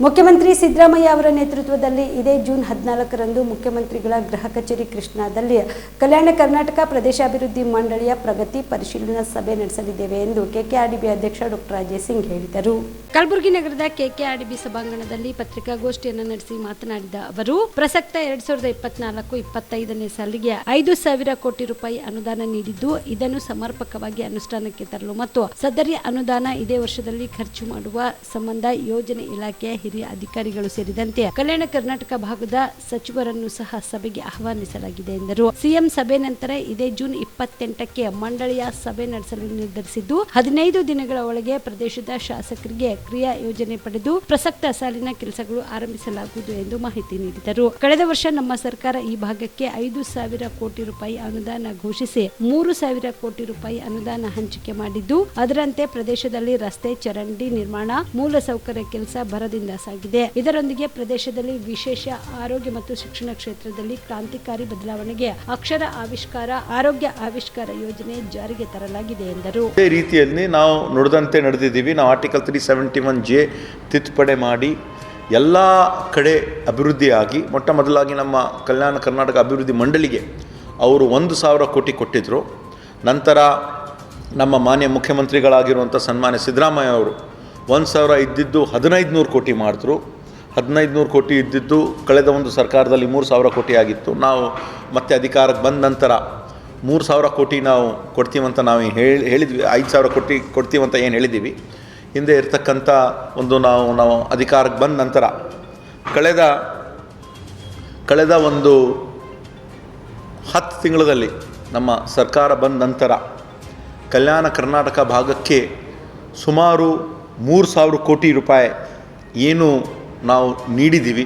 ಮುಖ್ಯಮಂತ್ರಿ ಸಿದ್ದರಾಮಯ್ಯ ಅವರ ನೇತೃತ್ವದಲ್ಲಿ ಇದೇ ಜೂನ್ ಹದಿನಾಲ್ಕರಂದು ಮುಖ್ಯಮಂತ್ರಿಗಳ ಗೃಹ ಕಚೇರಿ ಕೃಷ್ಣಾದಲ್ಲಿ ಕಲ್ಯಾಣ ಕರ್ನಾಟಕ ಪ್ರದೇಶಾಭಿವೃದ್ಧಿ ಮಂಡಳಿಯ ಪ್ರಗತಿ ಪರಿಶೀಲನಾ ಸಭೆ ನಡೆಸಲಿದ್ದೇವೆ ಎಂದು ಕೆಕೆಆರ್ಡಿಬಿ ಅಧ್ಯಕ್ಷ ಡಾಕ್ಟರ್ ಅಜಯ್ ಸಿಂಗ್ ಹೇಳಿದರು. ಕಲಬುರಗಿ ನಗರದ ಕೆಕೆಆರ್ಡಿಬಿ ಸಭಾಂಗಣದಲ್ಲಿ ಪತ್ರಿಕಾಗೋಷ್ಠಿಯನ್ನು ನಡೆಸಿ ಮಾತನಾಡಿದ ಅವರು, ಪ್ರಸಕ್ತ ಎರಡ್ ಸಾವಿರದ ಇಪ್ಪತ್ನಾಲ್ಕು ಇಪ್ಪತ್ತೈದನೇ ಸಾಲಿಗೆ ಐದು ಸಾವಿರ ಕೋಟಿ ರೂಪಾಯಿ ಅನುದಾನ ನೀಡಿದ್ದು, ಇದನ್ನು ಸಮರ್ಪಕವಾಗಿ ಅನುಷ್ಠಾನಕ್ಕೆ ತರಲು ಮತ್ತು ಸದರಿ ಅನುದಾನ ಇದೇ ವರ್ಷದಲ್ಲಿ ಖರ್ಚು ಮಾಡುವ ಸಂಬಂಧ ಯೋಜನೆ ಇಲಾಖೆಯ ಹಿರಿಯ ಅಧಿಕಾರಿಗಳು ಸೇರಿದಂತೆ ಕಲ್ಯಾಣ ಕರ್ನಾಟಕ ಭಾಗದ ಸಚಿವರನ್ನು ಸಹ ಸಭೆಗೆ ಆಹ್ವಾನಿಸಲಾಗಿದೆ ಎಂದರು. ಸಿಎಂ ಸಭೆ ನಂತರ ಇದೇ ಜೂನ್ ಇಪ್ಪತ್ತೆಂಟಕ್ಕೆ ಮಂಡಳಿಯ ಸಭೆ ನಡೆಸಲು ನಿರ್ಧರಿಸಿದ್ದು, ಹದಿನೈದು ದಿನಗಳ ಒಳಗೆ ಪ್ರದೇಶದ ಶಾಸಕರಿಗೆ ಕ್ರಿಯಾ ಯೋಜನೆ ಪಡೆದು ಪ್ರಸಕ್ತ ಸಾಲಿನ ಕೆಲಸಗಳು ಆರಂಭಿಸಲಾಗುವುದು ಎಂದು ಮಾಹಿತಿ ನೀಡಿದರು. ಕಳೆದ ವರ್ಷ ನಮ್ಮ ಸರ್ಕಾರ ಈ ಭಾಗಕ್ಕೆ ಐದು ಸಾವಿರ ಕೋಟಿ ರೂಪಾಯಿ ಅನುದಾನ ಘೋಷಿಸಿ ಮೂರು ಸಾವಿರ ಕೋಟಿ ರೂಪಾಯಿ ಅನುದಾನ ಹಂಚಿಕೆ ಮಾಡಿದ್ದು, ಅದರಂತೆ ಪ್ರದೇಶದಲ್ಲಿ ರಸ್ತೆ ಚರಂಡಿ ನಿರ್ಮಾಣ, ಮೂಲಸೌಕರ್ಯ, ಕೆಲಸ ಭರದಿಂದ ಸಾಗಿದೆ ಇದರೊಂದಿಗೆ ಪ್ರದೇಶದಲ್ಲಿ ವಿಶೇಷ ಆರೋಗ್ಯ ಮತ್ತು ಶಿಕ್ಷಣ ಕ್ಷೇತ್ರದಲ್ಲಿ ಕ್ರಾಂತಿಕಾರಿ ಬದಲಾವಣೆಗೆ ಅಕ್ಷರ ಆವಿಷ್ಕಾರ, ಆರೋಗ್ಯ ಆವಿಷ್ಕಾರ ಯೋಜನೆ ಜಾರಿಗೆ ತರಲಾಗಿದೆ ಎಂದರು. ಇದೇ ರೀತಿಯಲ್ಲಿ ನಾವು ನೋಡಿದಂತೆ ನಡೆದಿದ್ದೀವಿ. ನಾವು article three seventy one J ತಿದ್ದುಪಡೆ ಮಾಡಿ ಎಲ್ಲ ಕಡೆ ಅಭಿವೃದ್ಧಿಯಾಗಿ, ಮೊಟ್ಟ ಮೊದಲಾಗಿ ನಮ್ಮ ಕಲ್ಯಾಣ ಕರ್ನಾಟಕ ಅಭಿವೃದ್ಧಿ ಮಂಡಳಿಗೆ ಅವರು ಒಂದು ಸಾವಿರ ಕೋಟಿ ಕೊಟ್ಟಿದ್ದರು ನಂತರ ನಮ್ಮ ಮಾನ್ಯ ಮುಖ್ಯಮಂತ್ರಿಗಳಾಗಿರುವಂಥ ಸನ್ಮಾನ್ಯ ಸಿದ್ದರಾಮಯ್ಯ ಅವರು ಒಂದು ಸಾವಿರ ಇದ್ದಿದ್ದು ಹದಿನೈದು ನೂರು ಕೋಟಿ ಮಾಡಿದ್ರು. ಹದಿನೈದು ನೂರು ಕೋಟಿ ಇದ್ದಿದ್ದು ಕಳೆದ ಒಂದು ಸರ್ಕಾರದಲ್ಲಿ ಮೂರು ಸಾವಿರ ಕೋಟಿ ಆಗಿತ್ತು. ನಾವು ಮತ್ತೆ ಅಧಿಕಾರಕ್ಕೆ ಬಂದ ನಂತರ ಮೂರು ಸಾವಿರ ಕೋಟಿ ನಾವು ಕೊಡ್ತೀವಂತ ನಾವು ಹೇಳಿ, ಹೇಳಿದ್ವಿ. ಐದು ಸಾವಿರ ಕೋಟಿ ಕೊಡ್ತೀವಂತ ಏನು ಹೇಳಿದ್ದೀವಿ. ಹಿಂದೆ ಇರ್ತಕ್ಕಂಥ ಒಂದು ನಾವು ನಾವು ಅಧಿಕಾರಕ್ಕೆ ಬಂದ ನಂತರ ಕಳೆದ ಕಳೆದ ಒಂದು ಹತ್ತು ತಿಂಗಳಲ್ಲಿ ನಮ್ಮ ಸರ್ಕಾರ ಬಂದ ನಂತರ ಕಲ್ಯಾಣ ಕರ್ನಾಟಕ ಭಾಗಕ್ಕೆ ಸುಮಾರು ಮೂರು ಸಾವಿರ ಕೋಟಿ ರೂಪಾಯಿ ಏನು ನಾವು ನೀಡಿದ್ದೀವಿ.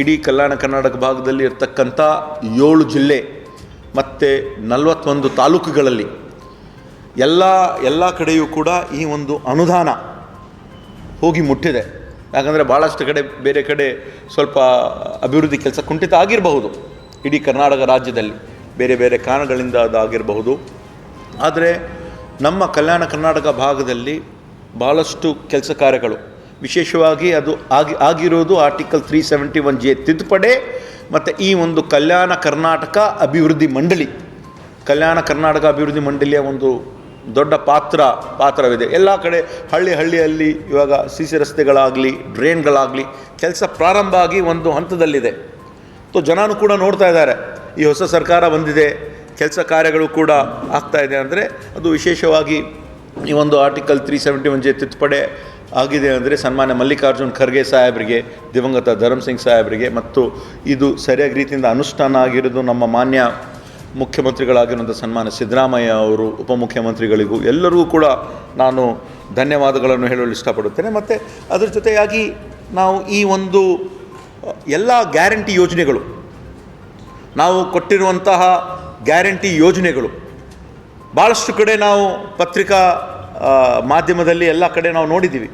ಇಡೀ ಕಲ್ಯಾಣ ಕರ್ನಾಟಕ ಭಾಗದಲ್ಲಿ ಇರ್ತಕ್ಕಂಥ ಏಳು ಜಿಲ್ಲೆ ಮತ್ತು ನಲವತ್ತೊಂದು ತಾಲೂಕುಗಳಲ್ಲಿ ಎಲ್ಲ ಎಲ್ಲ ಕಡೆಯೂ ಕೂಡ ಈ ಒಂದು ಅನುದಾನ ಹೋಗಿ ಮುಟ್ಟಿದೆ. ಯಾಕಂದರೆ ಭಾಳಷ್ಟು ಕಡೆ ಬೇರೆ ಕಡೆ ಸ್ವಲ್ಪ ಅಭಿವೃದ್ಧಿ ಕೆಲಸ ಕುಂಠಿತ ಆಗಿರಬಹುದು. ಇಡೀ ಕರ್ನಾಟಕ ರಾಜ್ಯದಲ್ಲಿ ಬೇರೆ ಬೇರೆ ಕಾರಣಗಳಿಂದ ಅದಾಗಿರಬಹುದು ಆದರೆ ನಮ್ಮ ಕಲ್ಯಾಣ ಕರ್ನಾಟಕ ಭಾಗದಲ್ಲಿ ಭಾಳಷ್ಟು ಕೆಲಸ ಕಾರ್ಯಗಳು. ವಿಶೇಷವಾಗಿ ಅದು ಆಗಿ, ಆಗಿರೋದು article three seventy one J ತಿದ್ದುಪಡೆ ಮತ್ತು ಈ ಒಂದು ಕಲ್ಯಾಣ ಕರ್ನಾಟಕ ಅಭಿವೃದ್ಧಿ ಮಂಡಳಿ. ಕಲ್ಯಾಣ ಕರ್ನಾಟಕ ಅಭಿವೃದ್ಧಿ ಮಂಡಳಿಯ ಒಂದು ದೊಡ್ಡ ಪಾತ್ರ, ಪಾತ್ರವಿದೆ. ಎಲ್ಲ ಕಡೆ ಹಳ್ಳಿ ಹಳ್ಳಿಯಲ್ಲಿ ಇವಾಗ ಸಿ ಸಿ ರಸ್ತೆಗಳಾಗಲಿ ಡ್ರೈನ್ಗಳಾಗಲಿ ಕೆಲಸ ಪ್ರಾರಂಭ ಆಗಿ ಒಂದು ಹಂತದಲ್ಲಿದೆ. ಸೊ ಜನನೂ ಕೂಡ ನೋಡ್ತಾ ಇದ್ದಾರೆ. ಈ ಹೊಸ ಸರ್ಕಾರ ಬಂದಿದೆ, ಕೆಲಸ ಕಾರ್ಯಗಳು ಕೂಡ ಆಗ್ತಾ ಇದೆ ಅಂದರೆ ಅದು ವಿಶೇಷವಾಗಿ ಈ ಒಂದು article three seventy one J ತಿದ್ದುಪಡೆ ಆಗಿದೆ ಅಂದರೆ ಸನ್ಮಾನ್ಯ ಮಲ್ಲಿಕಾರ್ಜುನ್ ಖರ್ಗೆ ಸಾಹೇಬರಿಗೆ, ದಿವಂಗತ ಧರಮ್ ಸಿಂಗ್ ಸಾಹೇಬರಿಗೆ ಮತ್ತು ಇದು ಸರಿಯಾಗಿ ರೀತಿಯಿಂದ ಅನುಷ್ಠಾನ ಆಗಿರೋದು ನಮ್ಮ ಮಾನ್ಯ ಮುಖ್ಯಮಂತ್ರಿಗಳಾಗಿರುವಂಥ ಸನ್ಮಾನ ಸಿದ್ದರಾಮಯ್ಯ ಅವರು, ಉಪಮುಖ್ಯಮಂತ್ರಿಗಳಿಗೂ ಎಲ್ಲರಿಗೂ ಕೂಡ ನಾನು ಧನ್ಯವಾದಗಳನ್ನು ಹೇಳಲು ಇಷ್ಟಪಡುತ್ತೇನೆ. ಮತ್ತು ಅದರ ಜೊತೆಯಾಗಿ ನಾವು ಈ ಒಂದು, ಎಲ್ಲ ಗ್ಯಾರಂಟಿ ಯೋಜನೆಗಳು, ನಾವು ಕೊಟ್ಟಿರುವಂತಹ ಗ್ಯಾರಂಟಿ ಯೋಜನೆಗಳು ಭಾಳಷ್ಟು ಕಡೆ ನಾವು ಪತ್ರಿಕಾ ಮಾಧ್ಯಮದಲ್ಲಿ ಎಲ್ಲ ಕಡೆ ನಾವು ನೋಡಿದ್ದೀವಿ.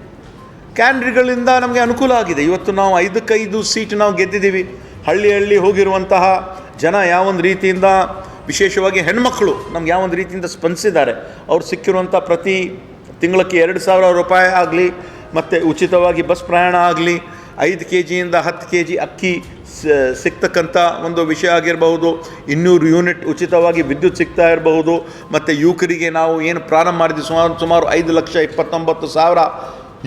ಕ್ಯಾಂಡಿಡೇಟ್ಗಳಿಂದ ನಮಗೆ ಅನುಕೂಲ ಆಗಿದೆ. ಇವತ್ತು ನಾವು ಐದಕ್ಕೈದು ಸೀಟ್ ನಾವು ಗೆದ್ದಿದ್ದೀವಿ. ಹಳ್ಳಿ ಹಳ್ಳಿ ಹೋಗಿರುವಂತಹ ಜನ ಯಾವೊಂದು ರೀತಿಯಿಂದ, ವಿಶೇಷವಾಗಿ ಹೆಣ್ಮಕ್ಳು ನಮ್ಗೆ ಯಾವೊಂದು ರೀತಿಯಿಂದ ಸ್ಪಂದಿಸಿದ್ದಾರೆ. ಅವ್ರು ಸಿಕ್ಕಿರುವಂಥ ಪ್ರತಿ ತಿಂಗಳಕ್ಕೆ ಎರಡು ಸಾವಿರ ರೂಪಾಯಿ ಆಗಲಿ, ಮತ್ತು ಉಚಿತವಾಗಿ ಬಸ್ ಪ್ರಯಾಣ ಆಗಲಿ ಐದು ಕೆ ಜಿಯಿಂದ ಹತ್ತು ಕೆ ಜಿ ಅಕ್ಕಿ ಸಿಗ್ತಕ್ಕಂಥ ಒಂದು ವಿಷಯ ಆಗಿರಬಹುದು. ಇನ್ನೂರು ಯೂನಿಟ್ ಉಚಿತವಾಗಿ ವಿದ್ಯುತ್ ಸಿಗ್ತಾ ಇರಬಹುದು. ಮತ್ತು ಯುವಕರಿಗೆ ನಾವು ಏನು ಪ್ರಾರಂಭ ಮಾಡಿದ್ವಿ ಸುಮಾರು ಸುಮಾರು ಐದು ಲಕ್ಷ ಇಪ್ಪತ್ತೊಂಬತ್ತು ಸಾವಿರ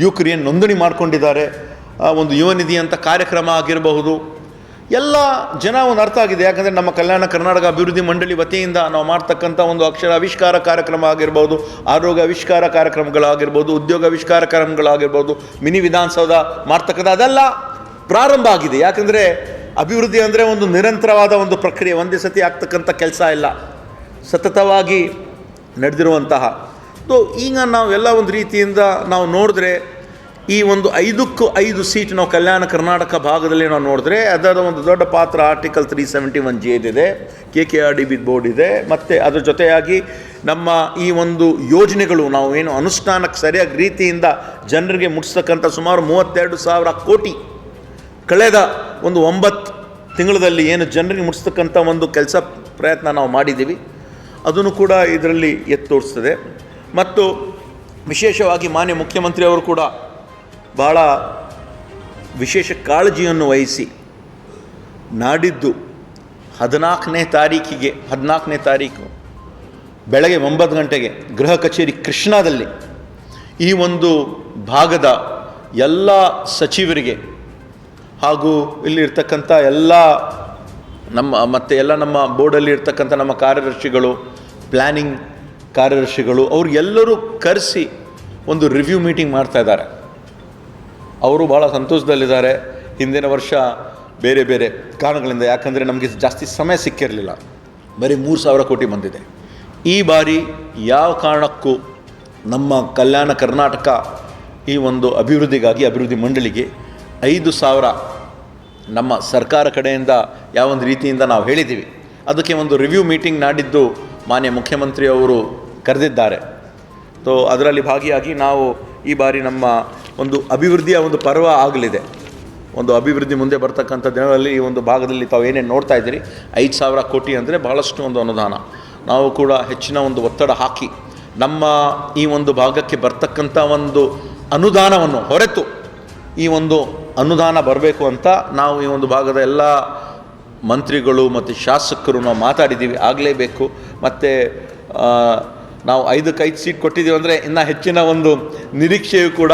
ಯುವಕರಿಯನ್ನು ನೋಂದಣಿ ಮಾಡಿಕೊಂಡಿದ್ದಾರೆ. ಒಂದು ಯುವ ನಿಧಿ ಅಂತ ಕಾರ್ಯಕ್ರಮ ಆಗಿರಬಹುದು. ಎಲ್ಲ ಜನ ಒಂದು ಅರ್ಥ ಆಗಿದೆ. ಯಾಕಂದರೆ ನಮ್ಮ ಕಲ್ಯಾಣ ಕರ್ನಾಟಕ ಅಭಿವೃದ್ಧಿ ಮಂಡಳಿ ವತಿಯಿಂದ ನಾವು ಮಾಡ್ತಕ್ಕಂಥ ಒಂದು ಅಕ್ಷರ ಆವಿಷ್ಕಾರ ಕಾರ್ಯಕ್ರಮ ಆಗಿರ್ಬೋದು, ಆರೋಗ್ಯ ಆವಿಷ್ಕಾರ ಕಾರ್ಯಕ್ರಮಗಳಾಗಿರ್ಬೋದು, ಉದ್ಯೋಗ ಆವಿಷ್ಕಾರ ಕಾರ್ಯಕ್ರಮಗಳಾಗಿರ್ಬೋದು, ಮಿನಿ ವಿಧಾನಸೌಧ ಮಾಡ್ತಕ್ಕಂಥ ಅದೆಲ್ಲ ಪ್ರಾರಂಭ ಆಗಿದೆ. ಯಾಕಂದರೆ ಅಭಿವೃದ್ಧಿ ಅಂದರೆ ಒಂದು ನಿರಂತರವಾದ ಒಂದು ಪ್ರಕ್ರಿಯೆ. ಒಂದೇ ಸತಿ ಆಗ್ತಕ್ಕಂಥ ಕೆಲಸ ಇಲ್ಲ. ಸತತವಾಗಿ ನಡೆದಿರುವಂತಹ. ಸೊ ಈಗ ನಾವು ಎಲ್ಲ ಒಂದು ರೀತಿಯಿಂದ ನಾವು ನೋಡಿದ್ರೆ ಈ ಒಂದು ಐದಕ್ಕೂ ಐದು ಸೀಟ್ ನಾವು ಕಲ್ಯಾಣ ಕರ್ನಾಟಕ ಭಾಗದಲ್ಲಿ ನಾವು ನೋಡಿದ್ರೆ ಅದರ ಒಂದು ದೊಡ್ಡ ಪಾತ್ರ article three seventy one G ಇದೆ K K R D B board ಇದೆ, ಮತ್ತು ಅದರ ಜೊತೆಯಾಗಿ ನಮ್ಮ ಈ ಒಂದು ಯೋಜನೆಗಳು ನಾವು ಏನು ಅನುಷ್ಠಾನಕ್ಕೆ ಸರಿಯಾಗಿ ರೀತಿಯಿಂದ ಜನರಿಗೆ ಮುಟ್ಟಿಸ್ತಕ್ಕಂಥ ಸುಮಾರು ಮೂವತ್ತೆರಡು ಸಾವಿರ ಕೋಟಿ ಕಳೆದ ಒಂದು ಒಂಬತ್ತು ತಿಂಗಳಲ್ಲಿ ಏನು ಜನರಿಗೆ ಮುಟ್ಟಿಸ್ತಕ್ಕಂಥ ಒಂದು ಕೆಲಸ ಪ್ರಯತ್ನ ನಾವು ಮಾಡಿದ್ದೀವಿ. ಅದನ್ನು ಕೂಡ ಇದರಲ್ಲಿ ಎತ್ತು ತೋರಿಸ್ತದೆ. ಮತ್ತು ವಿಶೇಷವಾಗಿ ಮಾನ್ಯ ಮುಖ್ಯಮಂತ್ರಿಯವರು ಕೂಡ ಭಾಳ ವಿಶೇಷ ಕಾಳಜಿಯನ್ನು ವಹಿಸಿ ನಾಡಿದ್ದು ಹದಿನಾಲ್ಕನೇ ತಾರೀಕಿಗೆ, ಹದಿನಾಲ್ಕನೇ ತಾರೀಕು ಬೆಳಗ್ಗೆ ಒಂಬತ್ತು ಗಂಟೆಗೆ ಗೃಹ ಕಚೇರಿ ಕೃಷ್ಣಾದಲ್ಲಿ ಈ ಒಂದು ಭಾಗದ ಎಲ್ಲ ಸಚಿವರಿಗೆ ಹಾಗೂ ಇಲ್ಲಿರ್ತಕ್ಕಂಥ ಎಲ್ಲ ನಮ್ಮ, ಮತ್ತು ಎಲ್ಲ ನಮ್ಮ ಬೋರ್ಡಲ್ಲಿ ಇರ್ತಕ್ಕಂಥ ನಮ್ಮ ಕಾರ್ಯದರ್ಶಿಗಳು ಪ್ಲ್ಯಾನಿಂಗ್ ಕಾರ್ಯದರ್ಶಿಗಳು ಅವ್ರಿಗೆಲ್ಲರೂ ಕರೆಸಿ ಒಂದು ರಿವ್ಯೂ ಮೀಟಿಂಗ್ ಮಾಡ್ತಾ ಇದ್ದಾರೆ. ಅವರು ಭಾಳ ಸಂತೋಷದಲ್ಲಿದ್ದಾರೆ. ಹಿಂದಿನ ವರ್ಷ ಬೇರೆ ಬೇರೆ ಕಾರಣಗಳಿಂದ, ಯಾಕಂದರೆ ನಮಗೆ ಜಾಸ್ತಿ ಸಮಯ ಸಿಕ್ಕಿರಲಿಲ್ಲ. ಬರೀ ಮೂರು ಸಾವಿರ ಕೋಟಿ ಬಂದಿದೆ. ಈ ಬಾರಿ ಯಾವ ಕಾರಣಕ್ಕೂ ನಮ್ಮ ಕಲ್ಯಾಣ ಕರ್ನಾಟಕ ಈ ಒಂದು ಅಭಿವೃದ್ಧಿಗಾಗಿ, ಅಭಿವೃದ್ಧಿ ಮಂಡಳಿಗೆ ಐದು ಸಾವಿರ ನಮ್ಮ ಸರ್ಕಾರ ಕಡೆಯಿಂದ ಯಾವೊಂದು ರೀತಿಯಿಂದ ನಾವು ಹೇಳಿದ್ದೀವಿ. ಅದಕ್ಕೆ ಒಂದು ರಿವ್ಯೂ ಮೀಟಿಂಗ್ ನಾಡಿದ್ದು ಮಾನ್ಯ ಮುಖ್ಯಮಂತ್ರಿಯವರು ಕರೆದಿದ್ದಾರೆ. ಸೊ ಅದರಲ್ಲಿ ಭಾಗಿಯಾಗಿ ನಾವು ಈ ಬಾರಿ ನಮ್ಮ ಒಂದು ಅಭಿವೃದ್ಧಿಯ ಒಂದು ಪರ್ವ ಆಗಲಿದೆ. ಒಂದು ಅಭಿವೃದ್ಧಿ ಮುಂದೆ ಬರ್ತಕ್ಕಂಥ ದಿನಗಳಲ್ಲಿ ಈ ಒಂದು ಭಾಗದಲ್ಲಿ ತಾವು ಏನೇನು ನೋಡ್ತಾ ಇದ್ದೀರಿ? ಐದು ಸಾವಿರ ಕೋಟಿ ಅಂದರೆ ಭಾಳಷ್ಟು ಒಂದು ಅನುದಾನ. ನಾವು ಕೂಡ ಹೆಚ್ಚಿನ ಒಂದು ಒತ್ತಡ ಹಾಕಿ ನಮ್ಮ ಈ ಒಂದು ಭಾಗಕ್ಕೆ ಬರ್ತಕ್ಕಂಥ ಒಂದು ಅನುದಾನವನ್ನು ಹೊರತು ಈ ಒಂದು ಅನುದಾನ ಬರಬೇಕು ಅಂತ ನಾವು ಈ ಒಂದು ಭಾಗದ ಎಲ್ಲ ಮಂತ್ರಿಗಳು ಮತ್ತು ಶಾಸಕರು ನಾವು ಮಾತಾಡಿದ್ದೀವಿ. ಆಗಲೇಬೇಕು. ಮತ್ತು ನಾವು ಐದಕ್ಕೆ ಐದು ಸೀಟ್ ಕೊಟ್ಟಿದ್ದೀವಿ ಅಂದರೆ ಇನ್ನು ಹೆಚ್ಚಿನ ಒಂದು ನಿರೀಕ್ಷೆಯು ಕೂಡ